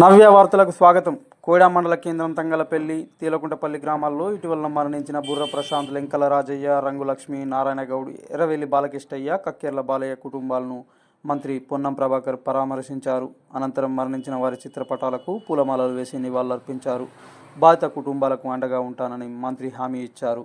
నవ్య వార్తలకు స్వాగతం. కోడా మండల కేంద్రం తంగలపల్లి తీలకుంటపల్లి గ్రామాల్లో ఇటీవల మరణించిన బుర్ర ప్రశాంత్ లెంకల రాజయ్య రంగులక్ష్మి నారాయణగౌడ్ ఎర్రవెల్లి బాలకృష్ణయ్య కక్కెర్ల బాలయ్య కుటుంబాలను మంత్రి పొన్నం ప్రభాకర్ పరామర్శించారు. అనంతరం మరణించిన వారి చిత్రపటాలకు పూలమాలలు వేసి నివాళులర్పించారు. బాధిత కుటుంబాలకు అండగా ఉంటానని మంత్రి హామీ ఇచ్చారు.